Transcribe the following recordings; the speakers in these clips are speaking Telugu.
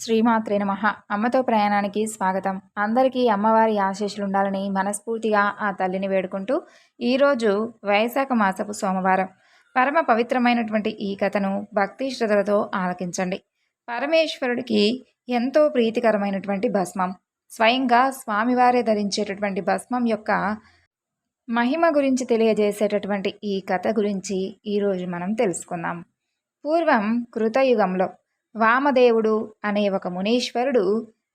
శ్రీమాత్రే నమ. అమ్మతో ప్రయాణానికి స్వాగతం. అందరికీ అమ్మవారి ఆశీస్సులు ఉండాలని మనస్ఫూర్తిగా ఆ తల్లిని వేడుకుంటూ ఈరోజు వైశాఖ మాసపు సోమవారం. పరమ పవిత్రమైనటువంటి ఈ కథను భక్తి శ్రద్ధలతో ఆలకించండి. పరమేశ్వరుడికి ఎంతో ప్రీతికరమైనటువంటి భస్మం. స్వయంగా స్వామివారే ధరించేటటువంటి భస్మం యొక్క మహిమ గురించి తెలియజేసేటటువంటి ఈ కథ గురించి ఈరోజు మనం తెలుసుకుందాం. పూర్వం కృతయుగంలో వామదేవుడు అనే ఒక మునీశ్వరుడు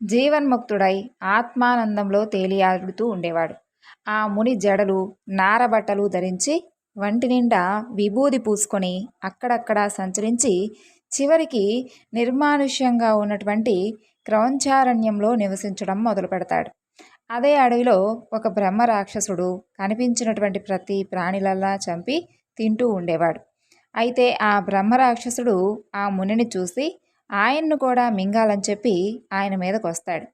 జీవన్ముక్తుడై ఆత్మానందంలో తేలియాడుతూ ఉండేవాడు. ఆ ముని జడలు నారబట్టలు ధరించి వంటి నిండా విభూది పూసుకొని అక్కడక్కడ సంచరించి చివరికి నిర్మానుష్యంగా ఉన్నటువంటి క్రౌంచారణ్యంలో నివసించడం మొదలు పెడతాడు. అదే అడవిలో ఒక బ్రహ్మ రాక్షసుడు కనిపించినటువంటి ప్రతి ప్రాణిలల్లా చంపి తింటూ ఉండేవాడు. అయితే ఆ బ్రహ్మ రాక్షసుడు ఆ మునిని చూసి ఆయన్ను కూడా మింగాలని చెప్పి ఆయన మీదకు వస్తాడు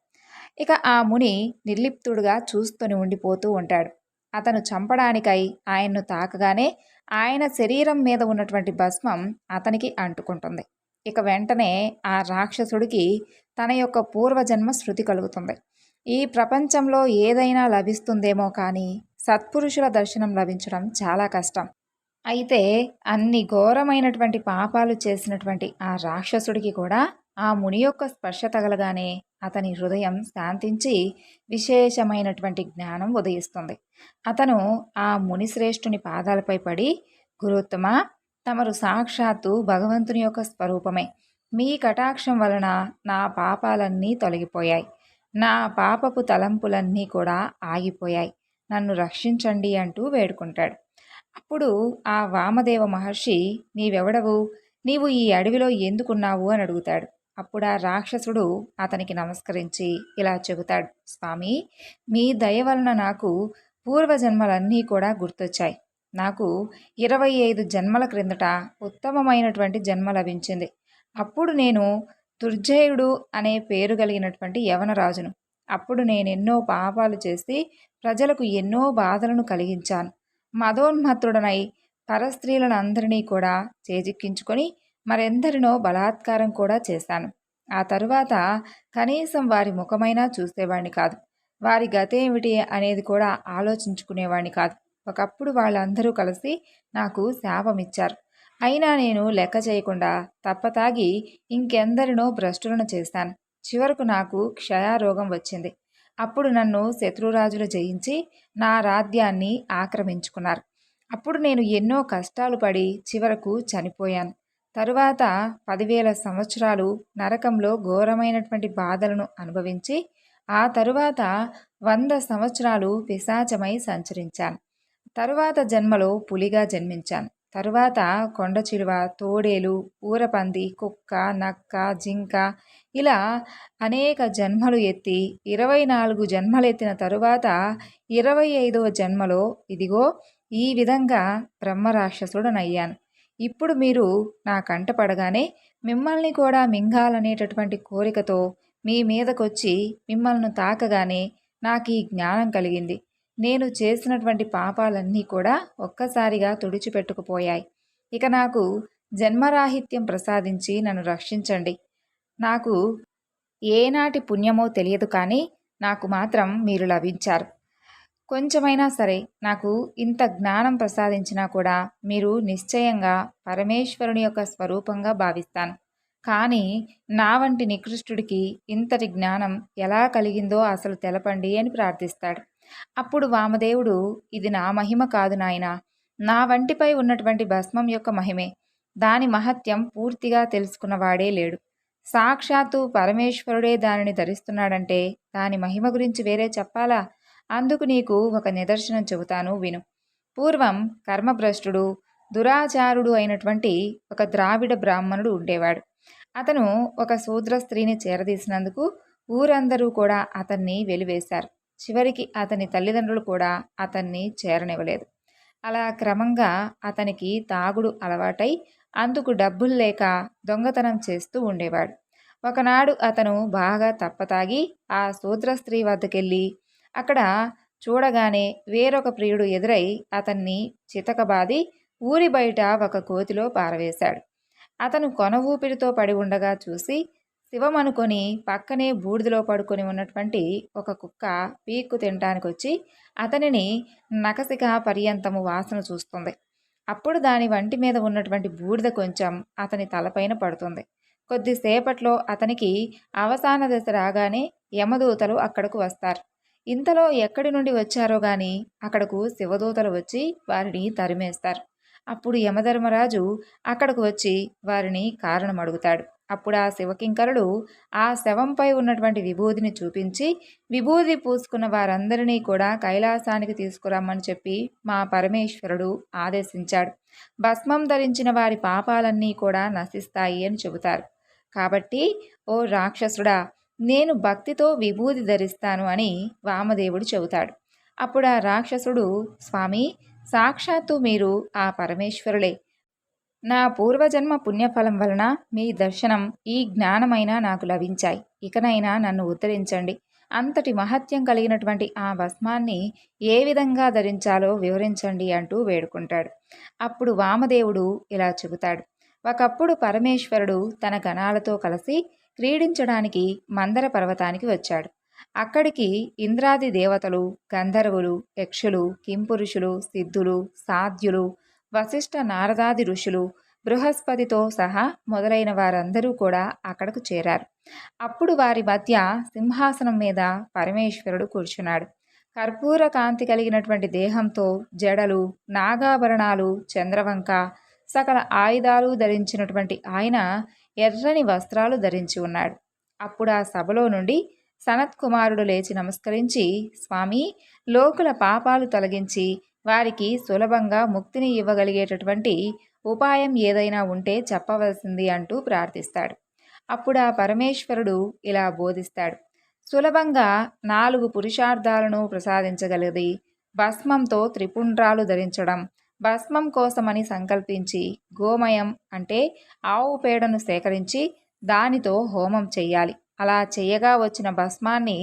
ఇక ఆ ముని నిర్లిప్తుడుగా చూస్తూనే ఉండిపోతూ ఉంటాడు. అతను చంపడానికై ఆయన్ను తాకగానే ఆయన శరీరం మీద ఉన్నటువంటి భస్మం అతనికి అంటుకుంటుంది. ఇక వెంటనే ఆ రాక్షసుడికి తన యొక్క పూర్వజన్మ శృతి కలుగుతుంది. ఈ ప్రపంచంలో ఏదైనా లభిస్తుందేమో కానీ సత్పురుషుల దర్శనం లభించడం చాలా కష్టం. అయితే అన్ని ఘోరమైనటువంటి పాపాలు చేసినటువంటి ఆ రాక్షసుడికి కూడా ఆ ముని యొక్క స్పర్శ తగలగానే అతని హృదయం శాంతించి విశేషమైనటువంటి జ్ఞానం ఉదయిస్తుంది. అతను ఆ ముని శ్రేష్ఠుని పాదాలపై పడి గురుత్తమ తమరు సాక్షాత్తు భగవంతుని యొక్క స్వరూపమే. మీ కటాక్షం వలన నా పాపాలన్నీ తొలగిపోయాయి. నా పాపపు తలంపులన్నీ కూడా ఆగిపోయాయి. నన్ను రక్షించండి అంటూ వేడుకుంటాడు. అప్పుడు ఆ వామదేవ మహర్షి నీవెవడవు? నీవు ఈ అడవిలో ఎందుకున్నావు? అని అడుగుతాడు. అప్పుడు ఆ రాక్షసుడు అతనికి నమస్కరించి ఇలా చెబుతాడు స్వామి మీ దయ వలన నాకు పూర్వజన్మలన్నీ కూడా గుర్తొచ్చాయి. నాకు ఇరవై ఐదు జన్మల క్రిందట ఉత్తమమైనటువంటి జన్మ లభించింది. అప్పుడు నేను దుర్జయుడు అనే పేరు కలిగినటువంటి యవనరాజును. అప్పుడు నేనెన్నో పాపాలు చేసి ప్రజలకు ఎన్నో బాధలను కలిగించాను. మదోన్మత్తుడనై పరస్త్రీలను అందరినీ కూడా చేజిక్కించుకొని మరెందరినో బలాత్కారం కూడా చేశాను. ఆ తరువాత కనీసం వారి ముఖమైనా చూసేవాడిని కాదు. వారి గతేమిటి అనేది కూడా ఆలోచించుకునేవాడిని కాదు. ఒకప్పుడు వాళ్ళందరూ కలిసి నాకు శాపమిచ్చారు. అయినా నేను లెక్క చేయకుండా తప్పతాగి ఇంకెందరినో భ్రష్టులను చేశాను. చివరకు నాకు క్షయారోగం వచ్చింది. అప్పుడు నన్ను శత్రురాజులు జయించి నా రాజ్యాన్ని ఆక్రమించుకున్నారు. అప్పుడు నేను ఎన్నో కష్టాలు పడి చివరకు చనిపోయాను. తరువాత పదివేల సంవత్సరాలు నరకంలో ఘోరమైనటువంటి బాధలను అనుభవించి ఆ తరువాత వంద సంవత్సరాలు పిశాచమై సంచరించాను. తరువాత జన్మలో పులిగా జన్మించాను. తరువాత కొండ చిలువ తోడేలు ఊరపంది కుక్క నక్క జింక ఇలా అనేక జన్మలు ఎత్తి ఇరవై నాలుగు జన్మలెత్తిన తరువాత ఇరవై ఐదవ జన్మలో ఇదిగో ఈ విధంగా బ్రహ్మరాక్షసుడనయ్యాను. ఇప్పుడు మీరు నా కంట పడగానే మిమ్మల్ని కూడా మింగాలనేటటువంటి కోరికతో మీ మీదకొచ్చి మిమ్మల్ని తాకగానే నాకు ఈ జ్ఞానం కలిగింది. నేను చేసినటువంటి పాపాలన్నీ కూడా ఒక్కసారిగా తుడిచిపెట్టుకుపోయాయి. ఇక నాకు జన్మరాహిత్యం ప్రసాదించి నన్ను రక్షించండి. నాకు ఏనాటి పుణ్యమో తెలియదు కానీ నాకు మాత్రం మీరు లభించారు. కొంచెమైనా సరే నాకు ఇంత జ్ఞానం ప్రసాదించినా కూడా మీరు నిశ్చయంగా పరమేశ్వరుని యొక్క స్వరూపంగా భావిస్తాను. కానీ నా వంటి నికృష్టుడికి ఇంతటి జ్ఞానం ఎలా కలిగిందో అసలు తెలపండి అని ప్రార్థిస్తాడు. అప్పుడు వామదేవుడు ఇది నా మహిమ కాదు నాయన. నా వంటిపై ఉన్నటువంటి భస్మం యొక్క మహిమే. దాని మహత్యం పూర్తిగా తెలుసుకున్నవాడే లేడు. సాక్షాత్తు పరమేశ్వరుడే దానిని ధరిస్తున్నాడంటే దాని మహిమ గురించి వేరే చెప్పాలా? అందుకు నీకు ఒక నిదర్శనం చెబుతాను విను. పూర్వం కర్మభ్రష్టుడు దురాచారుడు అయినటువంటి ఒక ద్రావిడ బ్రాహ్మణుడు ఉండేవాడు. అతను ఒక శూద్ర స్త్రీని చేరదీసినందుకు ఊరందరూ కూడా అతన్ని వెలివేశారు. చివరికి అతని తల్లిదండ్రులు కూడా అతన్ని చేరనివ్వలేదు. అలా క్రమంగా అతనికి తాగుడు అలవాటై అందుకు డబ్బులు లేక దొంగతనం చేస్తూ ఉండేవాడు. ఒకనాడు అతను బాగా తప్పతాగి ఆ శూద్ర స్త్రీ వద్దకెళ్ళి అక్కడ చూడగానే వేరొక ప్రియుడు ఎదురై అతన్ని చితకబాది ఊరి బయట ఒక కోతిలో పారవేశాడు. అతను కొన ఊపిరితో పడి ఉండగా చూసి శివం అనుకొని పక్కనే బూడిదలో పడుకొని ఉన్నటువంటి ఒక కుక్క పీక్కు తినటానికి వచ్చి అతనిని నకసిక పర్యంతము వాసన చూస్తుంది. అప్పుడు దాని వంటి మీద ఉన్నటువంటి బూడిద కొంచెం అతని తలపైన పడుతుంది. కొద్దిసేపట్లో అతనికి అవసాన దశ రాగానే యమదూతలు అక్కడకు వస్తారు. ఇంతలో ఎక్కడి నుండి వచ్చారో గాని అక్కడకు శివదూతలు వచ్చి వారిని తరిమేస్తారు. అప్పుడు యమధర్మరాజు అక్కడకు వచ్చి వారిని కారణం అడుగుతాడు అప్పుడు ఆ శివకింకరుడు ఆ శవంపై ఉన్నటువంటి విభూదిని చూపించి విభూది పూసుకున్న వారందరినీ కూడా కైలాసానికి తీసుకురమ్మని చెప్పి మా పరమేశ్వరుడు ఆదేశించాడు. భస్మం ధరించిన వారి పాపాలన్నీ కూడా నశిస్తాయి అని చెబుతారు. కాబట్టి ఓ రాక్షసుడా నేను భక్తితో విభూది ధరిస్తాను అని వామదేవుడు చెబుతాడు. అప్పుడు ఆ రాక్షసుడు స్వామి సాక్షాత్తు మీరు ఆ పరమేశ్వరులే. నా పూర్వజన్మ పుణ్యఫలం వలన మీ దర్శనం ఈ జ్ఞానమైనా నాకు లభించాయి. ఇకనైనా నన్ను ఉత్తరించండి అంతటి మహత్యం కలిగినటువంటి ఆ భస్మాన్ని ఏ విధంగా ధరించాలో వివరించండి అంటూ వేడుకుంటాడు. అప్పుడు వామదేవుడు ఇలా చెబుతాడు. ఒకప్పుడు పరమేశ్వరుడు తన గణాలతో కలిసి క్రీడించడానికి మందర పర్వతానికి వచ్చాడు. అక్కడికి ఇంద్రాది దేవతలు గంధర్వులు యక్షులు కింపురుషులు సిద్ధులు సాధ్యులు వశిష్ఠ నారదాది ఋషులు బృహస్పతితో సహా మొదలైన వారందరూ కూడా అక్కడకు చేరారు. అప్పుడు వారి మధ్య సింహాసనం మీద పరమేశ్వరుడు కూర్చున్నాడు. కర్పూర కాంతి కలిగినటువంటి దేహంతో జడలు నాగాభరణాలు చంద్రవంక సకల ఆయుధాలు ధరించినటువంటి ఆయన ఎర్రని వస్త్రాలు ధరించి ఉన్నాడు. అప్పుడు ఆ సభలో నుండి సనత్ కుమారుడు లేచి నమస్కరించి స్వామి లోకుల పాపాలు తొలగించి వారికి సులభంగా ముక్తిని ఇవ్వగలిగేటటువంటి ఉపాయం ఏదైనా ఉంటే చెప్పవలసింది అంటూ ప్రార్థిస్తాడు. అప్పుడు ఆ పరమేశ్వరుడు ఇలా బోధిస్తాడు. సులభంగా నాలుగు పురుషార్థాలను ప్రసాదించగలది భస్మంతో త్రిపుండ్రాలు ధరించడం భస్మం కోసమని సంకల్పించి గోమయం అంటే ఆవు పేడను సేకరించి దానితో హోమం చెయ్యాలి అలా చేయగా వచ్చిన భస్మాన్ని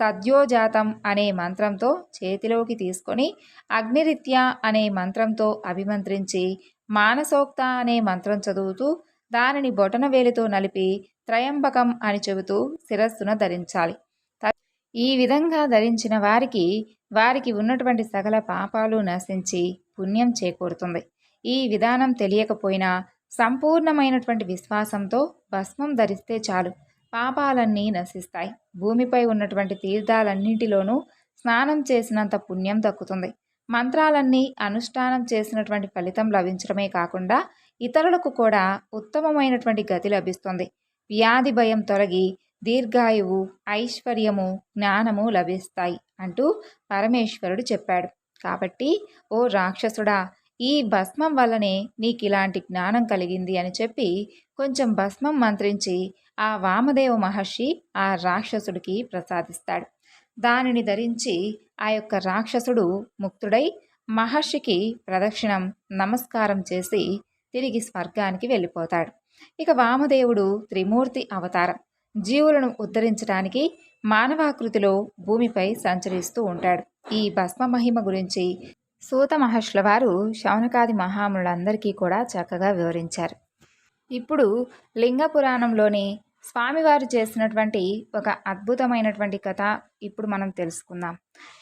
సద్యోజాతం అనే మంత్రంతో చేతిలోకి తీసుకొని అగ్నిరిత్య అనే మంత్రంతో అభిమంత్రించి మానసోక్త అనే మంత్రం చదువుతూ దానిని బొటన వేలితో నలిపి త్రయంబకం అని చెబుతూ శిరస్సున ధరించాలి. ఈ విధంగా ధరించిన వారికి వారికి ఉన్నటువంటి సకల పాపాలు నశించి పుణ్యం చేకూరుతుంది. ఈ విధానం తెలియకపోయినా సంపూర్ణమైనటువంటి విశ్వాసంతో భస్మం ధరిస్తే చాలు. పాపాలన్నీ నశిస్తాయి. భూమిపై ఉన్నటువంటి తీర్థాలన్నింటిలోనూ స్నానం చేసినంత పుణ్యం దక్కుతుంది. మంత్రాలన్నీ అనుష్ఠానం చేసినటువంటి ఫలితం లభించడమే కాకుండా ఇతరులకు కూడా ఉత్తమమైనటువంటి గతి లభిస్తుంది. వ్యాధి భయం తొలగి దీర్ఘాయువు ఐశ్వర్యము జ్ఞానము లభిస్తాయి అంటూ పరమేశ్వరుడు చెప్పాడు. కాబట్టి ఓ రాక్షసుడా ఈ భస్మం వల్లనే నీకు ఇలాంటి జ్ఞానం కలిగింది అని చెప్పి కొంచెం భస్మం మంత్రించి ఆ వామదేవ మహర్షి ఆ రాక్షసుడికి ప్రసాదిస్తాడు. దానిని ధరించి ఆ యొక్క రాక్షసుడు ముక్తుడై మహర్షికి ప్రదక్షిణం నమస్కారం చేసి తిరిగి స్వర్గానికి వెళ్ళిపోతాడు. ఇక వామదేవుడు త్రిమూర్తి అవతారం. జీవులను ఉద్ధరించడానికి మానవాకృతిలో భూమిపై సంచరిస్తూ ఉంటాడు. ఈ భస్మ మహిమ గురించి సూత మహర్షుల వారు శౌనకాది మహాములందరికీ కూడా చక్కగా వివరించారు. ఇప్పుడు లింగ పురాణంలోని స్వామివారు చేసినటువంటి ఒక అద్భుతమైనటువంటి కథ ఇప్పుడు మనం తెలుసుకుందాం.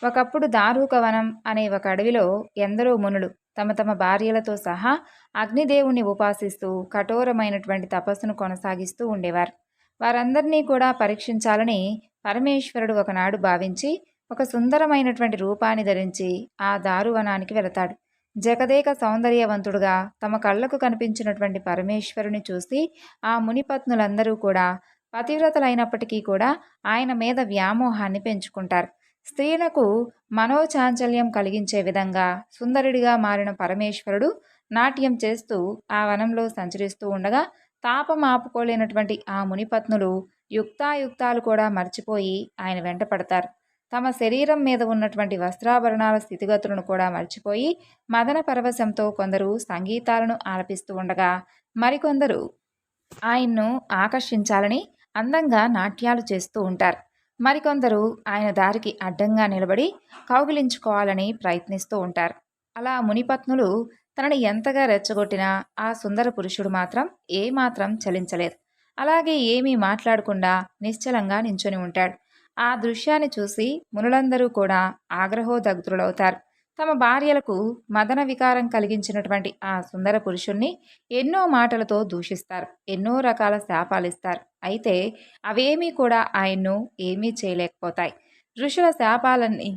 ఒకప్పుడు దారూకవనం అనే ఒక అడవిలో ఎందరో మునులు తమ తమ భార్యలతో సహా అగ్నిదేవుణ్ణి ఉపాసిస్తూ కఠోరమైనటువంటి తపస్సును కొనసాగిస్తూ ఉండేవారు. వారందరినీ కూడా పరీక్షించాలని పరమేశ్వరుడు ఒకనాడు భావించి ఒక సుందరమైనటువంటి రూపాన్ని ధరించి ఆ దారువనానికి వెళతాడు. జగదేక సౌందర్యవంతుడుగా తమ కళ్ళకు కనిపించినటువంటి పరమేశ్వరుని చూసి ఆ మునిపత్నులందరూ కూడా పతివ్రతలైనప్పటికీ కూడా ఆయన మీద వ్యామోహాన్ని పెంచుకుంటారు. స్త్రీలకు మనోచాంచల్యం కలిగించే విధంగా సుందరుడిగా మారిన పరమేశ్వరుడు నాట్యం చేస్తూ ఆ వనంలో సంచరిస్తూ ఉండగా తాపం ఆపుకోలేనటువంటి ఆ మునిపత్నులు యుక్తాయుక్తాలు కూడా మర్చిపోయి ఆయన వెంట పడతారు. తమ శరీరం మీద ఉన్నటువంటి వస్త్రాభరణాల స్థితిగతులను కూడా మర్చిపోయి మదన పరవశంతో కొందరు సంగీతాలను ఆలపిస్తూ ఉండగా మరికొందరు ఆయన్ను ఆకర్షించాలని అందంగా నాట్యాలు చేస్తూ ఉంటారు. మరికొందరు ఆయన దారికి అడ్డంగా నిలబడి కౌగిలించుకోవాలని ప్రయత్నిస్తూ ఉంటారు. అలా మునిపత్నులు తనని ఎంతగా రెచ్చగొట్టినా ఆ సుందర పురుషుడు మాత్రం ఏమాత్రం చలించలేదు. అలాగే ఏమీ మాట్లాడకుండా నిశ్చలంగా నించొని ఉంటాడు. ఆ దృశ్యాన్ని చూసి మునులందరూ కూడా ఆగ్రహోదగ్ధులవుతారు. తమ భార్యలకు మదన వికారం కలిగించినటువంటి ఆ సుందర పురుషుణ్ణి ఎన్నో మాటలతో దూషిస్తారు ఎన్నో రకాల శాపాలిస్తారు. అయితే అవేమీ కూడా ఆయన్ను ఏమీ చేయలేకపోతాయి. ఋషుల శాపాలన్నీ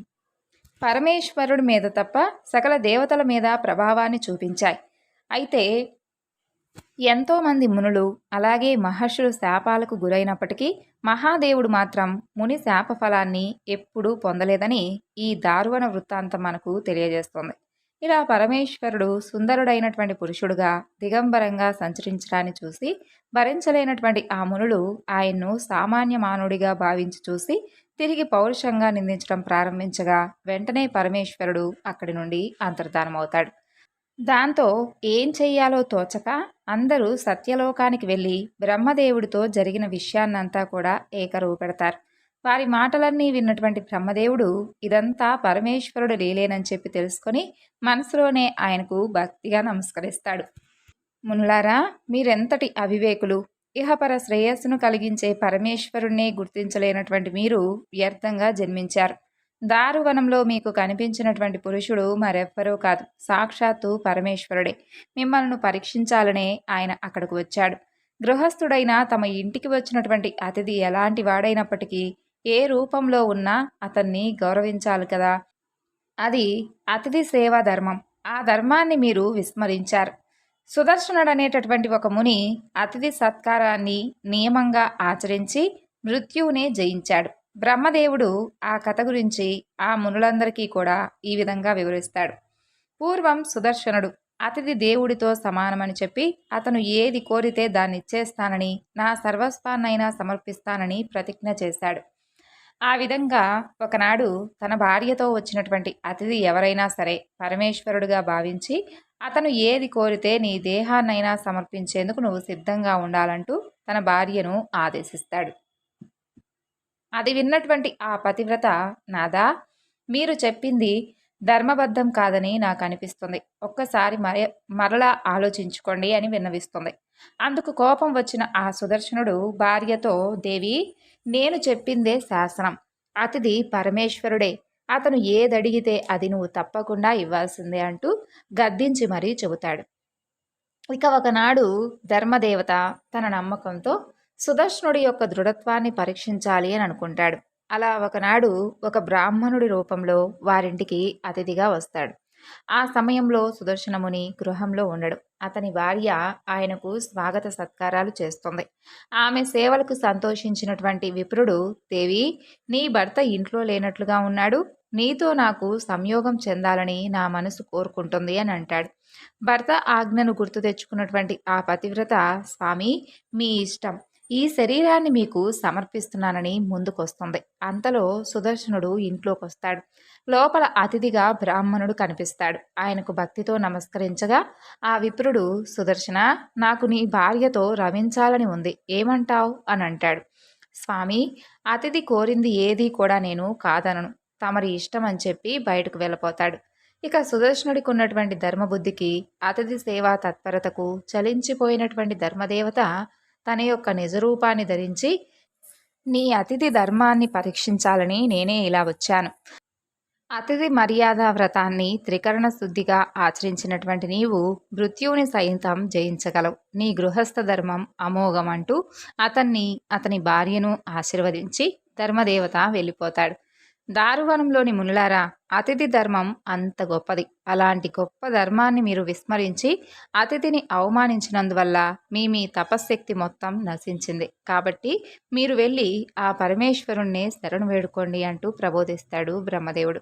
పరమేశ్వరుడి మీద తప్ప సకల దేవతల మీద ప్రభావాన్ని చూపించాయి. అయితే ఎంతోమంది మునులు అలాగే మహర్షులు శాపాలకు గురైనప్పటికీ మహాదేవుడు మాత్రం ముని శాప ఫలాన్ని ఎప్పుడూ పొందలేదని ఈ దారువణ వృత్తాంతం మనకు తెలియజేస్తుంది. ఇలా పరమేశ్వరుడు సుందరుడైనటువంటి పురుషుడుగా దిగంబరంగా సంచరించడాన్ని చూసి భరించలేనటువంటి ఆ మునులు ఆయన్ను సామాన్య మానవుడిగా భావించి చూసి తిరిగి పౌరుషంగా నిందించడం ప్రారంభించగా వెంటనే పరమేశ్వరుడు అక్కడి నుండి అంతర్ధానమవుతాడు. దాంతో ఏం చెయ్యాలో తోచక అందరూ సత్యలోకానికి వెళ్ళి బ్రహ్మదేవుడితో జరిగిన విషయాన్నంతా కూడా ఏకరువు పెడతారు. వారి మాటలన్నీ విన్నటువంటి బ్రహ్మదేవుడు ఇదంతా పరమేశ్వరుడు లీలేనని చెప్పి తెలుసుకొని మనసులోనే ఆయనకు భక్తిగా నమస్కరిస్తాడు. మునులారా మీరెంతటి అవివేకులు! ఇహపర శ్రేయస్సును కలిగించే పరమేశ్వరుణ్ణే గుర్తించలేనటువంటి మీరు వ్యర్థంగా జన్మించారు. దారువనంలో మీకు కనిపించినటువంటి పురుషుడు మరెవ్వరూ కాదు. సాక్షాత్తు పరమేశ్వరుడే. మిమ్మల్ని పరీక్షించాలనే ఆయన అక్కడికి వచ్చాడు. గృహస్థుడైన తమ ఇంటికి వచ్చినటువంటి అతిథి ఎలాంటి వాడైనప్పటికీ ఏ రూపంలో ఉన్నా అతన్ని గౌరవించాలి కదా. అది అతిథి సేవా ధర్మం. ఆ ధర్మాన్ని మీరు విస్మరించారు. సుదర్శనుడు అనేటటువంటి ఒక ముని అతిథి సత్కారాన్ని నియమంగా ఆచరించి మృత్యువునే జయించాడు. బ్రహ్మదేవుడు ఆ కథ గురించి ఆ మునులందరికీ కూడా ఈ విధంగా వివరిస్తాడు. పూర్వం సుదర్శనుడు అతిథి దేవుడితో సమానమని చెప్పి అతను ఏది కోరితే దాన్ని ఇచ్చేస్తానని నా సర్వస్వాన్నైనా సమర్పిస్తానని ప్రతిజ్ఞ చేశాడు. ఆ విధంగా ఒకనాడు తన భార్యతో వచ్చినటువంటి అతిథి ఎవరైనా సరే పరమేశ్వరుడుగా భావించి అతను ఏది కోరితే నీ దేహాన్నైనా సమర్పించేందుకు నువ్వు సిద్ధంగా ఉండాలంటూ తన భార్యను ఆదేశిస్తాడు. అది విన్నటువంటి ఆ పతివ్రత నాదా మీరు చెప్పింది ధర్మబద్ధం కాదని నాకు అనిపిస్తుంది. ఒక్కసారి మరే మరలా ఆలోచించుకోండి అని విన్నవిస్తుంది. అందుకు కోపం వచ్చిన ఆ సుదర్శనుడు భార్యతో దేవి నేను చెప్పిందే శాసనం. అతిథి పరమేశ్వరుడే. అతను ఏదడిగితే అది నువ్వు తప్పకుండా ఇవ్వాల్సిందే అంటూ గద్దించి మరీ చెబుతాడు. ఇక ఒకనాడు ధర్మదేవత తన నమ్మకంతో సుదర్శనుడి యొక్క దృఢత్వాన్ని పరీక్షించాలి అని అనుకుంటాడు. అలా ఒకనాడు ఒక బ్రాహ్మణుడి రూపంలో వారింటికి అతిథిగా వస్తాడు. ఆ సమయంలో సుదర్శనముని గృహంలో ఉండడు. అతని భార్య ఆయనకు స్వాగత సత్కారాలు చేస్తుంది. ఆమె సేవలకు సంతోషించినటువంటి విప్రుడు దేవి నీ భర్త ఇంట్లో లేనట్లుగా ఉన్నాడు. నీతో నాకు సంయోగం చెందాలని నా మనసు కోరుకుంటుంది అని అంటాడు. భర్త ఆజ్ఞను గుర్తు తెచ్చుకున్నటువంటి ఆ పతివ్రత స్వామి మీ ఇష్టం. ఈ శరీరాన్ని మీకు సమర్పిస్తున్నానని ముందుకొస్తుంది. అంతలో సుదర్శనుడు ఇంట్లోకి వస్తాడు లోపల అతిథిగా బ్రాహ్మణుడు కనిపిస్తాడు. ఆయనకు భక్తితో నమస్కరించగా ఆ విప్రుడు సుదర్శన నాకు నీ భార్యతో రమించాలని ఉంది. ఏమంటావు? అని అంటాడు. స్వామి అతిథి కోరింది ఏది కూడా నేను కాదనను. తమరి ఇష్టం అని చెప్పి బయటకు వెళ్ళిపోతాడు. ఇక సుదర్శనుడికి ఉన్నటువంటి ధర్మబుద్ధికి అతిథి సేవా తత్పరతకు చలించిపోయినటువంటి ధర్మదేవత తన యొక్క నిజరూపాన్ని ధరించి నీ అతిథి ధర్మాన్ని పరీక్షించాలని నేనే ఇలా వచ్చాను. అతిథి మర్యాద వ్రతాన్ని త్రికరణ శుద్ధిగా ఆచరించినటువంటి నీవు మృత్యువుని సైతం జయించగలవు. నీ గృహస్థ ధర్మం అమోఘం అంటూ అతన్ని అతని భార్యను ఆశీర్వదించి ధర్మదేవత వెళ్ళిపోతాడు. దారువనంలోని మునులారా అతిథి ధర్మం అంత గొప్పది. అలాంటి గొప్ప ధర్మాన్ని మీరు విస్మరించి అతిథిని అవమానించినందువల్ల మీ మీ తపశ్శక్తి మొత్తం నశించింది. కాబట్టి మీరు వెళ్ళి ఆ పరమేశ్వరుణ్ణి శరణు వేడుకోండి అంటూ ప్రబోధిస్తాడు బ్రహ్మదేవుడు.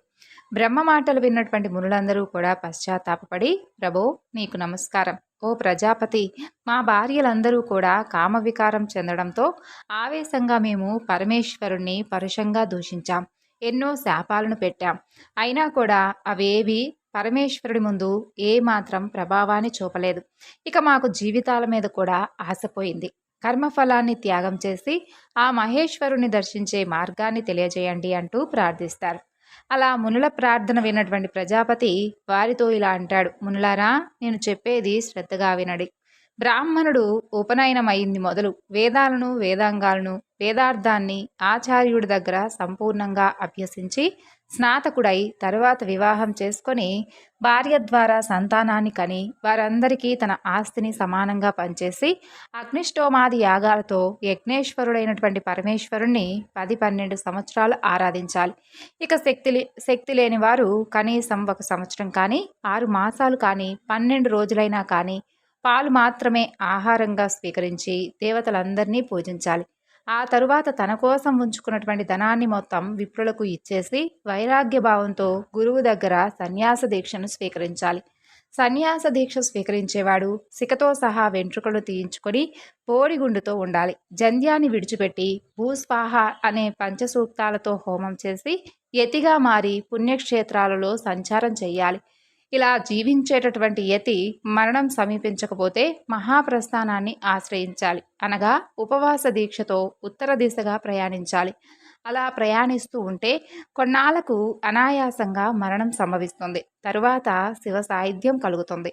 బ్రహ్మ మాటలు విన్నటువంటి మునులందరూ కూడా పశ్చాత్తాపడి ప్రభో నీకు నమస్కారం. ఓ ప్రజాపతి మా భార్యలందరూ కూడా కామవికారం చెందడంతో ఆవేశంగా మేము పరమేశ్వరుణ్ణి పరుషంగా దూషించాం. ఎన్నో శాపాలను పెట్టాం. అయినా కూడా అవేవి పరమేశ్వరుడి ముందు ఏమాత్రం ప్రభావాన్ని చూపలేదు. ఇక మాకు జీవితాల మీద కూడా ఆశపోయింది కర్మఫలాన్ని త్యాగం చేసి ఆ మహేశ్వరుని దర్శించే మార్గాన్ని తెలియజేయండి అంటూ ప్రార్థిస్తారు. అలా మునుల ప్రార్థన విన్నటువంటి ప్రజాపతి వారితో ఇలా అంటాడు. మునులారా నేను చెప్పేది శ్రద్ధగా వినడి. బ్రాహ్మణుడు ఉపనయనమైంది మొదలు. వేదాలను వేదాంగాలను వేదార్థాన్ని ఆచార్యుడి దగ్గర సంపూర్ణంగా అభ్యసించి స్నాతకుడై తరువాత వివాహం చేసుకొని భార్య ద్వారా సంతానాన్ని కని వారందరికీ తన ఆస్తిని సమానంగా పనిచేసి అగ్నిష్టోమాది యాగాలతో యజ్ఞేశ్వరుడైనటువంటి పరమేశ్వరుణ్ణి పది పన్నెండు సంవత్సరాలు ఆరాధించాలి. ఇక శక్తి శక్తి లేని వారు కనీసం ఒక సంవత్సరం కానీ ఆరు మాసాలు కానీ పన్నెండు రోజులైనా కానీ పాలు మాత్రమే ఆహారంగా స్వీకరించి దేవతలందరినీ పూజించాలి. ఆ తరువాత తన కోసం ఉంచుకున్నటువంటి ధనాన్ని మొత్తం విప్రులకు ఇచ్చేసి వైరాగ్య భావంతో గురువు దగ్గర సన్యాస దీక్షను స్వీకరించాలి. సన్యాస దీక్ష స్వీకరించేవాడు సికతో సహా వెంట్రుకలు తీయించుకొని పోడిగుండుతో ఉండాలి. జంధ్యాన్ని విడిచిపెట్టి భూస్వాహ అనే పంచసూక్తాలతో హోమం చేసి యతిగా మారి పుణ్యక్షేత్రాలలో సంచారం చేయాలి ఇలా జీవించేటటువంటి యతి మరణం సమీపించకపోతే మహాప్రస్థానాన్ని ఆశ్రయించాలి. అనగా ఉపవాస దీక్షతో ఉత్తర దిశగా ప్రయాణించాలి. అలా ప్రయాణిస్తూ ఉంటే కొన్నాళ్ళకు అనాయాసంగా మరణం సంభవిస్తుంది. తరువాత శివ సాహిత్యం కలుగుతుంది.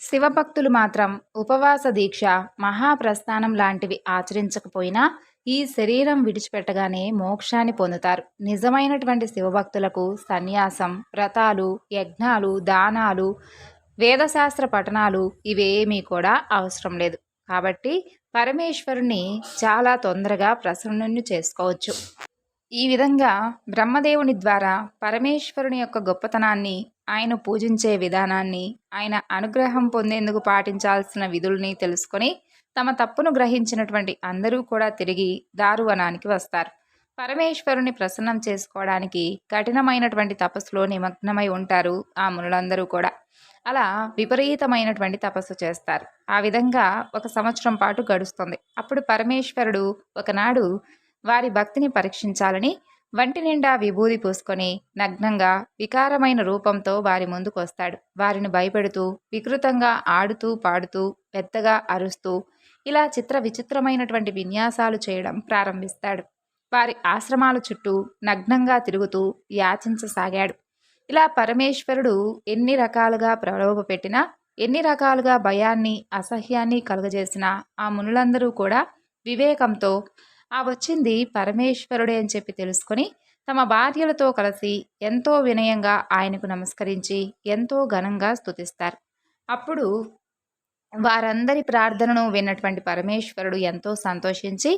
శివభక్తులు మాత్రం ఉపవాస దీక్ష మహాప్రస్థానం లాంటివి ఆచరించకపోయినా ఈ శరీరం విడిచిపెట్టగానే మోక్షాన్ని పొందుతారు. నిజమైనటువంటి శివభక్తులకు సన్యాసం వ్రతాలు యజ్ఞాలు దానాలు వేదశాస్త్ర పఠనాలు ఇవేమీ కూడా అవసరం లేదు. కాబట్టి పరమేశ్వరుని చాలా తొందరగా ప్రసన్నుని చేసుకోవచ్చు. ఈ విధంగా బ్రహ్మదేవుని ద్వారా పరమేశ్వరుని యొక్క గొప్పతనాన్ని ఆయన పూజించే విధానాన్ని ఆయన అనుగ్రహం పొందేందుకు పాటించాల్సిన విధుల్ని తెలుసుకొని తమ తప్పును గ్రహించినటువంటి అందరూ కూడా తిరిగి దారువనానికి వస్తారు. పరమేశ్వరుని ప్రసన్నం చేసుకోవడానికి కఠినమైనటువంటి తపస్సులో నిమగ్నమై ఉంటారు ఆ మునులందరూ కూడా. అలా విపరీతమైనటువంటి తపస్సు చేస్తారు. ఆ విధంగా ఒక సంవత్సరం పాటు గడుస్తుంది. అప్పుడు పరమేశ్వరుడు ఒకనాడు వారి భక్తిని పరీక్షించాలని వంటి నిండా విభూది పూసుకొని నగ్నంగా వికారమైన రూపంతో వారి ముందుకు వస్తాడు వారిని భయపెడుతూ వికృతంగా ఆడుతూ పాడుతూ పెద్దగా అరుస్తూ ఇలా చిత్ర విచిత్రమైనటువంటి విన్యాసాలు చేయడం ప్రారంభిస్తాడు. వారి ఆశ్రమాల చుట్టూ నగ్నంగా తిరుగుతూ యాచించసాగాడు. ఇలా పరమేశ్వరుడు ఎన్ని రకాలుగా ప్రలోభపెట్టినా ఎన్ని రకాలుగా భయాన్ని అసహ్యాన్ని కలుగజేసినా ఆ మునులందరూ కూడా వివేకంతో ఆ వచ్చింది పరమేశ్వరుడే అని చెప్పి తెలుసుకొని తమ భార్యలతో కలిసి ఎంతో వినయంగా ఆయనకు నమస్కరించి ఎంతో ఘనంగా స్తుతిస్తారు. అప్పుడు వారందరి ప్రార్థనను విన్నటువంటి పరమేశ్వరుడు ఎంతో సంతోషించి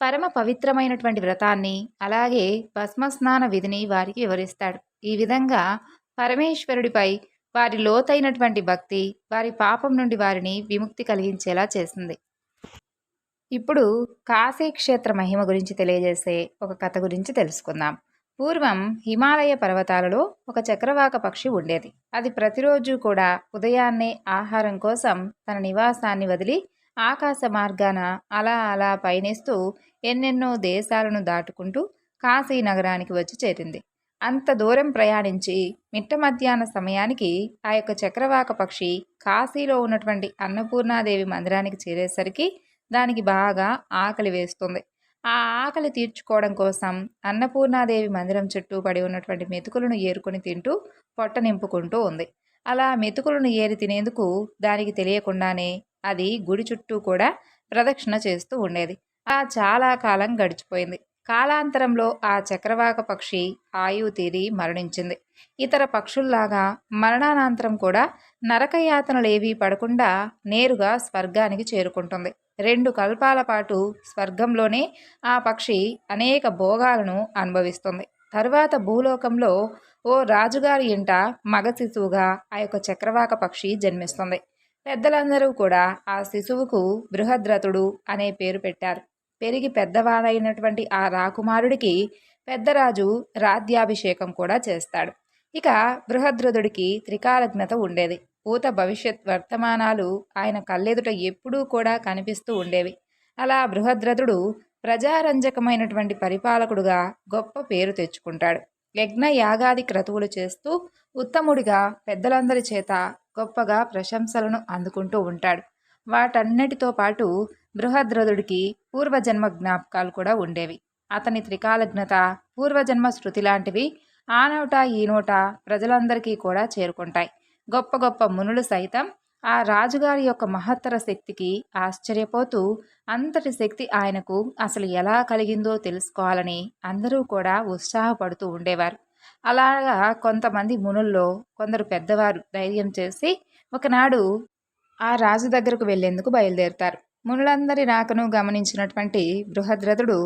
పరమ పవిత్రమైనటువంటి వ్రతాన్ని అలాగే భస్మస్నాన విధిని వారికి వివరిస్తాడు. ఈ విధంగా పరమేశ్వరుడిపై వారి లోతైనటువంటి భక్తి వారి పాపం నుండి వారిని విముక్తి కలిగించేలా చేసింది. ఇప్పుడు కాశీ క్షేత్ర మహిమ గురించి తెలియజేసే ఒక కథ గురించి తెలుసుకుందాం. పూర్వం హిమాలయ పర్వతాలలో ఒక చక్రవాక పక్షి ఉండేది. అది ప్రతిరోజు కూడా ఉదయాన్నే ఆహారం కోసం తన నివాసాన్ని వదిలి ఆకాశ మార్గాన అలా అలా పయనిస్తూ ఎన్నెన్నో దేశాలను దాటుకుంటూ కాశీ నగరానికి వచ్చి చేరింది. అంత దూరం ప్రయాణించి మిట్ట మధ్యాహ్న సమయానికి ఆ యొక్క చక్రవాక పక్షి కాశీలో ఉన్నటువంటి అన్నపూర్ణాదేవి మందిరానికి చేరేసరికి దానికి బాగా ఆకలి వేస్తుంది. ఆ ఆకలి తీర్చుకోవడం కోసం అన్నపూర్ణాదేవి మందిరం చుట్టూ పడి ఉన్నటువంటి మెతుకులను ఏరుకొని తింటూ పొట్ట నింపుకుంటూ ఉంది. అలా మెతుకులను ఏరి తినేందుకు దానికి తెలియకుండానే అది గుడి చుట్టూ కూడా ప్రదక్షిణ చేస్తూ ఉండేది. అలా చాలా కాలం గడిచిపోయింది. కాలాంతరంలో ఆ చక్రవాక పక్షి ఆయువు తీరి మరణించింది. ఇతర పక్షుల్లాగా మరణానంతరం కూడా నరకయాతనలేవీ పడకుండా నేరుగా స్వర్గానికి చేరుకుంటుంది. రెండు కల్పాల పాటు స్వర్గంలోనే ఆ పక్షి అనేక భోగాలను అనుభవిస్తుంది. తరువాత భూలోకంలో ఓ రాజుగారి ఇంట మగ శిశువుగా ఆ యొక్క చక్రవాక పక్షి జన్మిస్తుంది. పెద్దలందరూ కూడా ఆ శిశువుకు బృహద్రథుడు అనే పేరు పెట్టారు. పెరిగి పెద్దవాడైనటువంటి ఆ రాకుమారుడికి పెద్దరాజు రాజ్యాభిషేకం కూడా చేస్తాడు. ఇక బృహద్రథుడికి త్రికాలజ్ఞత ఉండేది. భూత భవిష్యత్ వర్తమానాలు ఆయన కళ్ళెదుట ఎప్పుడూ కూడా కనిపిస్తూ ఉండేవి. అలా బృహద్రథుడు ప్రజారంజకమైనటువంటి పరిపాలకుడుగా గొప్ప పేరు తెచ్చుకుంటాడు. యజ్ఞ యాగాది క్రతువులు చేస్తూ ఉత్తముడిగా పెద్దలందరి చేత గొప్పగా ప్రశంసలను అందుకుంటూ ఉంటాడు. వాటన్నిటితో పాటు బృహద్రథుడికి పూర్వజన్మ జ్ఞాపకాలు కూడా ఉండేవి. అతని త్రికాలజ్ఞత పూర్వజన్మ శృతి లాంటివి ఆనోట ఈనోట ఈ నోట ప్రజలందరికీ కూడా చేరుకుంటాయి. గొప్ప గొప్ప మునులు సైతం ఆ రాజుగారి యొక్క మహత్తర శక్తికి ఆశ్చర్యపోతూ అంతటి శక్తి ఆయనకు అసలు ఎలా కలిగిందో తెలుసుకోవాలని అందరూ కూడా ఉత్సాహపడుతూ ఉండేవారు. అలాగా కొంతమంది మునుల్లో కొందరు పెద్దవారు ధైర్యం చేసి ఒకనాడు ఆ రాజు దగ్గరకు వెళ్ళేందుకు బయలుదేరుతారు. మునులందరి రాకను గమనించినటువంటి బృహద్రథుడు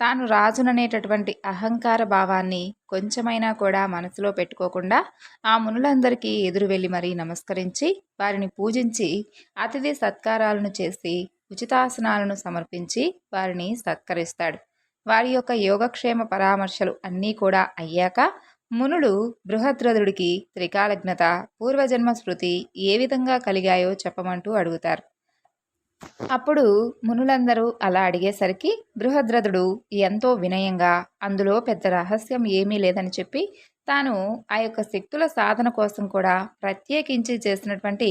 తాను రాజుననేటటువంటి అహంకార భావాన్ని కొంచెమైనా కూడా మనసులో పెట్టుకోకుండా ఆ మునులందరికీ ఎదురు వెళ్ళి మరీ నమస్కరించి వారిని పూజించి అతిథి సత్కారాలను చేసి ఉచితాసనాలను సమర్పించి వారిని సత్కరిస్తాడు. వారి యొక్క యోగక్షేమ పరామర్శలు అన్నీ కూడా అయ్యాక మునుడు బృహద్రథుడికి త్రికాలజ్ఞత పూర్వజన్మ స్మృతి ఏ విధంగా కలిగాయో చెప్పమంటూ అడుగుతారు. అప్పుడు మునులందరూ అలా అడిగేసరికి బృహద్రథుడు ఎంతో వినయంగా అందులో పెద్ద రహస్యం ఏమీ లేదని చెప్పి తాను ఆ యొక్క శక్తుల సాధన కోసం కూడా ప్రత్యేకించి చేసినటువంటి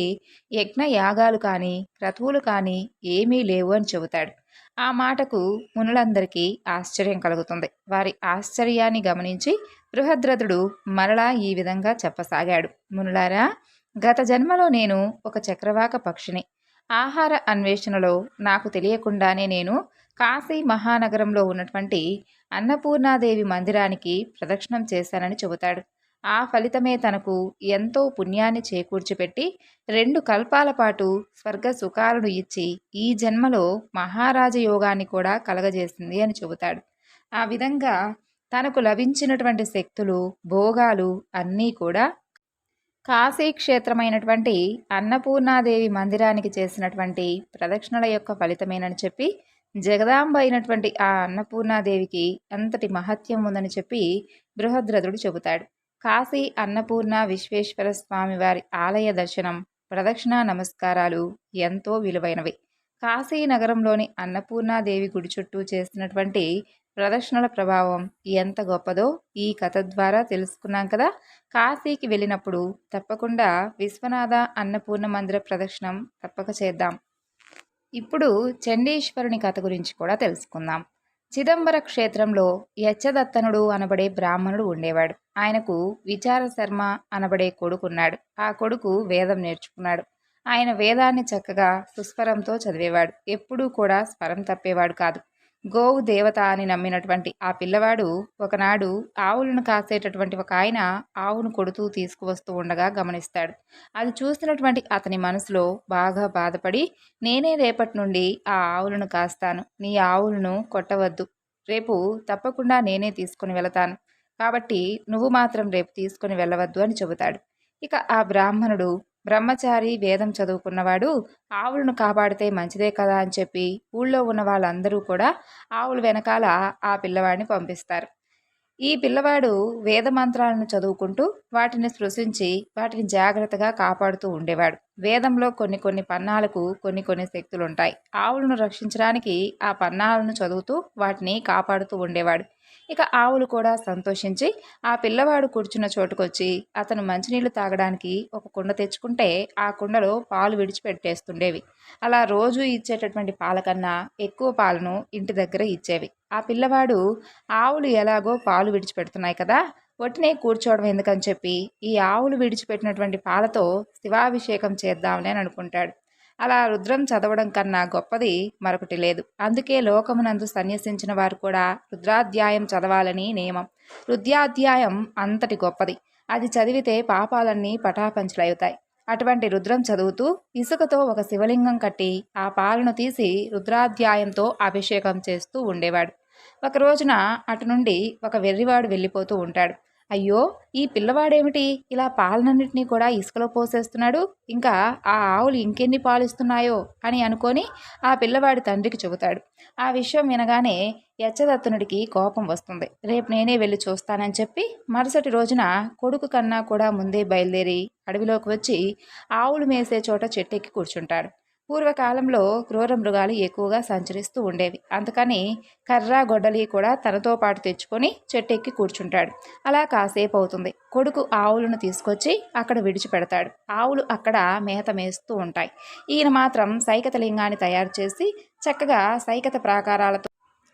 యజ్ఞ యాగాలు కానీ క్రతువులు కానీ ఏమీ లేవు అని చెబుతాడు. ఆ మాటకు మునులందరికీ ఆశ్చర్యం కలుగుతుంది. వారి ఆశ్చర్యాన్ని గమనించి బృహద్రథుడు మరలా ఈ విధంగా చెప్పసాగాడు. మునులారా గత జన్మలో నేను ఒక చక్రవాక పక్షిని. ఆహార అన్వేషణలో నాకు తెలియకుండానే నేను కాశీ మహానగరంలో ఉన్నటువంటి అన్నపూర్ణాదేవి మందిరానికి ప్రదక్షిణం చేశానని చెబుతాడు. ఆ ఫలితమే తనకు ఎంతో పుణ్యాన్ని చేకూర్చిపెట్టి రెండు కల్పాల పాటు స్వర్గ సుఖాలను ఇచ్చి ఈ జన్మలో మహారాజ యోగాన్ని కూడా కలగజేసింది అని చెబుతాడు. ఆ విధంగా తనకు లభించినటువంటి శక్తులు భోగాలు అన్నీ కూడా కాశీక్షేత్రమైనటువంటి అన్నపూర్ణాదేవి మందిరానికి చేసినటువంటి ప్రదక్షిణల యొక్క ఫలితమేనని చెప్పి జగదాంబ అయినటువంటి ఆ అన్నపూర్ణాదేవికి అంతటి మహత్యం ఉందని చెప్పి బృహద్రథుడు చెబుతాడు. కాశీ అన్నపూర్ణ విశ్వేశ్వర స్వామి వారి ఆలయ దర్శనం ప్రదక్షిణ నమస్కారాలు ఎంతో విలువైనవి. కాశీ నగరంలోని అన్నపూర్ణాదేవి గుడి చుట్టూ చేసినటువంటి ప్రదర్శనల ప్రభావం ఎంత గొప్పదో ఈ కథ ద్వారా తెలుసుకున్నాం కదా. కాశీకి వెళ్ళినప్పుడు తప్పకుండా విశ్వనాథ అన్నపూర్ణ మందిర ప్రదర్శనం తప్పక చేద్దాం. ఇప్పుడు చండీశ్వరుని కథ గురించి కూడా తెలుసుకుందాం. చిదంబర క్షేత్రంలో యచ్చదత్తనుడు అనబడే బ్రాహ్మణుడు ఉండేవాడు. ఆయనకు విచారశర్మ అనబడే కొడుకున్నాడు ఆ కొడుకు వేదం నేర్చుకున్నాడు. ఆయన వేదాన్ని చక్కగా సుస్వరంతో చదివేవాడు. ఎప్పుడూ కూడా స్వరం తప్పేవాడు కాదు. గోవు దేవత అని నమ్మినటువంటి ఆ పిల్లవాడు ఒకనాడు ఆవులను కాసేటటువంటి ఒక ఆయన ఆవును కొడుతూ తీసుకువస్తూ ఉండగా గమనిస్తాడు. అది చూసినటువంటి అతని మనసులో బాగా బాధపడి నేనే రేపటి నుండి ఆ ఆవులను కాస్తాను. నీ ఆవులను కొట్టవద్దు. రేపు తప్పకుండా నేనే తీసుకుని వెళతాను. కాబట్టి నువ్వు మాత్రం రేపు తీసుకుని వెళ్ళవద్దు అని చెబుతాడు. ఇక ఆ బ్రాహ్మణుడు బ్రహ్మచారి వేదం చదువుకున్నవాడు ఆవులను కాపాడితే మంచిదే కదా అని చెప్పి ఊళ్ళో ఉన్న వాళ్ళందరూ కూడా ఆవుల వెనకాల ఆ పిల్లవాడిని పంపిస్తారు. ఈ పిల్లవాడు వేద మంత్రాలను చదువుకుంటూ వాటిని సృశించి వాటిని జాగ్రత్తగా కాపాడుతూ ఉండేవాడు. వేదంలో కొన్ని కొన్ని పన్నాలకు కొన్ని కొన్ని శక్తులు ఉంటాయి ఆవులను రక్షించడానికి ఆ పన్నాలను చదువుతూ వాటిని కాపాడుతూ ఉండేవాడు. ఇక ఆవులు కూడా సంతోషించి ఆ పిల్లవాడు కూర్చున్న చోటుకొచ్చి అతను మంచినీళ్ళు తాగడానికి ఒక కుండ తెచ్చుకుంటే ఆ కుండలో పాలు విడిచిపెట్టేస్తుండేవి. అలా రోజు ఇచ్చేటటువంటి పాలకన్నా ఎక్కువ పాలను ఇంటి దగ్గర ఇచ్చేవి. ఆ పిల్లవాడు ఆవులు ఎలాగో పాలు విడిచిపెడుతున్నాయి కదా ఒట్టినే కూర్చోవడం ఎందుకని చెప్పి ఈ ఆవులు విడిచిపెట్టినటువంటి పాలతో శివాభిషేకం చేద్దామని అని అనుకుంటాడు. అలా రుద్రం చదవడం కన్నా గొప్పది మరొకటి లేదు. అందుకే లోకమునందు సన్యసించిన వారు కూడా రుద్రాధ్యాయం చదవాలని నియమం. రుద్రాధ్యాయం అంతటి గొప్పది. అది చదివితే పాపాలన్నీ పటాపంచలవుతాయి. అటువంటి రుద్రం చదువుతూ ఇసుకతో ఒక శివలింగం కట్టి ఆ పాలను తీసి రుద్రాధ్యాయంతో అభిషేకం చేస్తూ ఉండేవాడు. ఒక రోజున అటు నుండి ఒక వెర్రివాడు వెళ్ళిపోతూ ఉంటాడు. అయ్యో ఈ పిల్లవాడేమిటి? ఇలా పాలనన్నింటినీ కూడా ఇసుకలో పోసేస్తున్నాడు. ఇంకా ఆ ఆవులు ఇంకెన్ని పాలిస్తున్నాయో అని అనుకొని ఆ పిల్లవాడి తండ్రికి చెబుతాడు. ఆ విషయం వినగానే యచ్చదత్తునుడికి కోపం వస్తుంది. రేపు నేనే వెళ్ళి చూస్తానని చెప్పి మరుసటి రోజున కొడుకు కన్నా కూడా ముందే బయలుదేరి అడవిలోకి వచ్చి ఆవులు మేసే చోట చెట్టెక్కి కూర్చుంటాడు. పూర్వకాలంలో క్రూర మృగాలు ఎక్కువగా సంచరిస్తూ ఉండేవి. అందుకని కర్ర గొడ్డలి కూడా తనతో పాటు తెచ్చుకొని చెట్టెక్కి కూర్చుంటాడు. అలా కాసేపు అవుతుంది కొడుకు ఆవులను తీసుకొచ్చి అక్కడ విడిచిపెడతాడు. ఆవులు అక్కడ మేత మేస్తూ ఉంటాయి. ఈయన మాత్రం సైకత లింగాన్ని తయారు చేసి చక్కగా సైకత ప్రాకారాలతో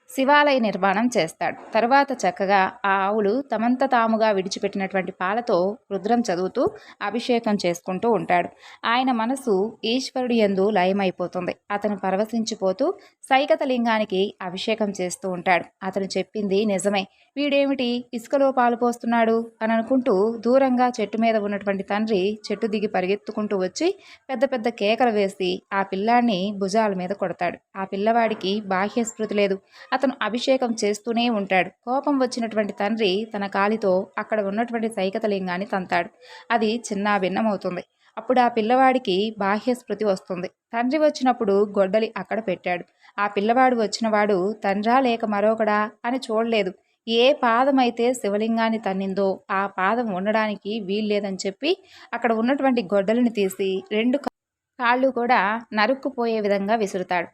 శివాలయ నిర్మాణం చేస్తాడు. తరువాత చక్కగా ఆ ఆవులు తమంత తాముగా విడిచిపెట్టినటువంటి పాలతో రుద్రం చదువుతూ అభిషేకం చేసుకుంటూ ఉంటాడు. ఆయన మనసు ఈశ్వరుడి ఎందు లయమైపోతుంది. అతను పరవశించిపోతూ సైకత లింగానికి అభిషేకం చేస్తూ ఉంటాడు. అతను చెప్పింది నిజమే. వీడేమిటి ఇసుకలో పాలు పోస్తున్నాడు? అని అనుకుంటూ దూరంగా చెట్టు మీద ఉన్నటువంటి తండ్రి చెట్టు దిగి పరిగెత్తుకుంటూ వచ్చి పెద్ద పెద్ద కేకలు వేసి ఆ పిల్లాన్ని భుజాల మీద కొడతాడు. ఆ పిల్లవాడికి బాహ్య స్మృతి లేదు. అతను అభిషేకం చేస్తూనే ఉంటాడు. కోపం వచ్చినటువంటి తండ్రి తన కాలితో అక్కడ ఉన్నటువంటి సైకత లింగాన్ని తంతాడు. అది చిన్న భిన్నమవుతుంది. అప్పుడు ఆ పిల్లవాడికి బాహ్య స్మృతి వస్తుంది. తండ్రి వచ్చినప్పుడు గొడ్డలి అక్కడ పెట్టాడు. ఆ పిల్లవాడు వచ్చినవాడు తండ్రా లేక మరొకడా? అని చూడలేదు. ఏ పాదమైతే శివలింగాన్ని తన్నిందో ఆ పాదం ఉండడానికి వీల్లేదని చెప్పి అక్కడ ఉన్నటువంటి గొడ్డలిని తీసి రెండు కాళ్ళు కూడా నరుక్కుపోయే విధంగా విసురుతాడు.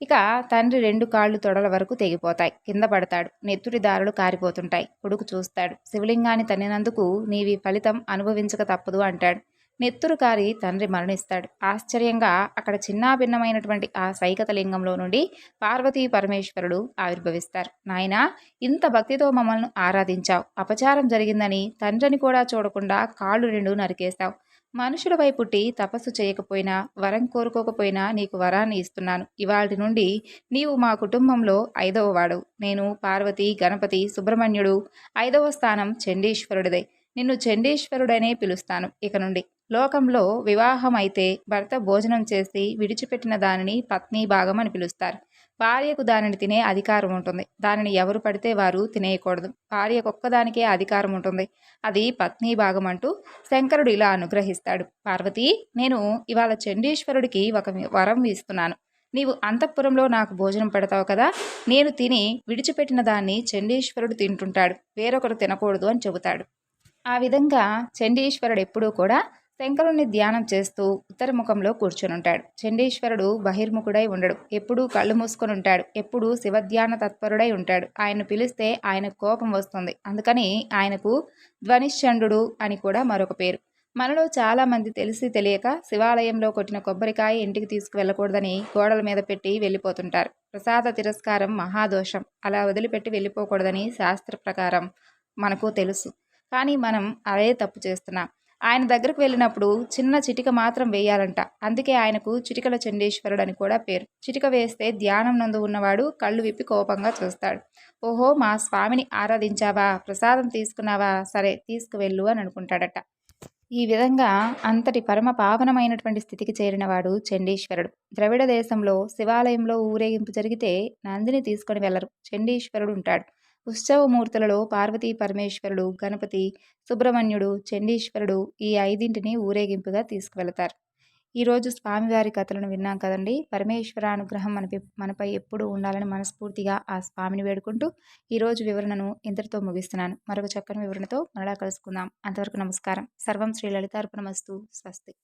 ఇక తండ్రి రెండు కాళ్ళు తొడల వరకు తెగిపోతాయి. కింద పడతాడు. నెత్తురి దారులు కారిపోతుంటాయి. కొడుకు చూస్తాడు. శివలింగాన్ని తన్నినందుకు నీవి ఫలితం అనుభవించక తప్పదు అంటాడు. నెత్తురు కారి తండ్రి మరణిస్తాడు. ఆశ్చర్యంగా అక్కడ చిన్నాభిన్నమైనటువంటి ఆ సైకత లింగంలో నుండి పార్వతీ పరమేశ్వరుడు ఆవిర్భవిస్తారు. నాయన ఇంత భక్తితో మమ్మల్ని ఆరాధించావు. అపచారం జరిగిందని తండ్రిని కూడా చూడకుండా కాళ్ళు రెండు నరికేస్తావు మనుషుల వైపుటి తపస్సు చేయకపోయినా వరం కోరుకోకపోయినా నీకు వరాన్ని ఇస్తున్నాను. ఇవాటి నుండి నీవు మా కుటుంబంలో ఐదవ వాడు నేను పార్వతి గణపతి సుబ్రహ్మణ్యుడు ఐదవ స్థానం చండీశ్వరుడిదే. నిన్ను చండీశ్వరుడనే పిలుస్తాను. ఇక నుండి లోకంలో వివాహం అయితే భర్త భోజనం చేసి విడిచిపెట్టిన దానిని పత్ని భాగం అని పిలుస్తారు. భార్యకు దానిని తినే అధికారం ఉంటుంది. దానిని ఎవరు పడితే వారు తినేయకూడదు. భార్యకొక్కదానికే అధికారం ఉంటుంది. అది పత్ని భాగం అంటూ శంకరుడు ఇలా అనుగ్రహిస్తాడు. పార్వతి నేను ఇవాళ చండీశ్వరుడికి ఒక వరం ఇస్తున్నాను. నీవు అంతఃపురంలో నాకు భోజనం పెడతావు కదా? నేను తిని విడిచిపెట్టిన దాన్ని చండీశ్వరుడు తింటుంటాడు. వేరొకరు తినకూడదు అని చెబుతాడు. ఆ విధంగా చండీశ్వరుడు ఎప్పుడూ కూడా శంకరుణ్ణి ధ్యానం చేస్తూ ఉత్తరముఖంలో కూర్చునుంటాడు చండీశ్వరుడు బహిర్ముఖుడై ఉండడు. ఎప్పుడూ కళ్ళు మూసుకొని ఉంటాడు. ఎప్పుడూ శివధ్యాన తత్పరుడై ఉంటాడు. ఆయన పిలిస్తే ఆయన కోపం వస్తుంది. అందుకని ఆయనకు ధ్వనిశ్చండు అని కూడా మరొక పేరు. మనలో చాలామంది తెలిసి తెలియక శివాలయంలో కొట్టిన కొబ్బరికాయ ఇంటికి తీసుకువెళ్ళకూడదని గోడల మీద పెట్టి వెళ్ళిపోతుంటారు. ప్రసాద తిరస్కారం మహాదోషం. అలా వదిలిపెట్టి వెళ్ళిపోకూడదని శాస్త్ర ప్రకారం మనకు తెలుసు. కానీ మనం అదే తప్పు చేస్తున్నాం. ఆయన దగ్గరకు వెళ్ళినప్పుడు చిన్న చిటిక మాత్రం వేయాలంట. అందుకే ఆయనకు చిటికల చండీశ్వరుడు అని కూడా పేరు. చిటిక వేస్తే ధ్యానం నందు ఉన్నవాడు కళ్ళు విప్పి కోపంగా చూస్తాడు. ఓహో మా స్వామిని ఆరాధించావా? ప్రసాదం తీసుకున్నావా? సరే తీసుకువెళ్ళు అని అనుకుంటాడట. ఈ విధంగా అంతటి పరమ పావనమైనటువంటి స్థితికి చేరినవాడు చండీశ్వరుడు. ద్రవిడ దేశంలో శివాలయంలో ఊరేగింపు జరిగితే నందిని తీసుకొని వెళ్ళరు చండీశ్వరుడు ఉంటాడు. ఉత్సవమూర్తులలో పార్వతీ పరమేశ్వరుడు గణపతి సుబ్రహ్మణ్యుడు చండీశ్వరుడు ఈ ఐదింటిని ఊరేగింపుగా తీసుకువెళతారు. ఈరోజు స్వామివారి కథలను విన్నాం కదండి. పరమేశ్వర అనుగ్రహం మనపై మనపై ఎప్పుడూ ఉండాలని మనస్ఫూర్తిగా ఆ స్వామిని వేడుకుంటూ ఈరోజు వివరణను ఇంతటితో ముగిస్తున్నాను. మరొక చక్కని వివరణతో మరలా కలుసుకుందాం. అంతవరకు నమస్కారం. సర్వం శ్రీ లలితార్పణమస్తు. స్వస్తి.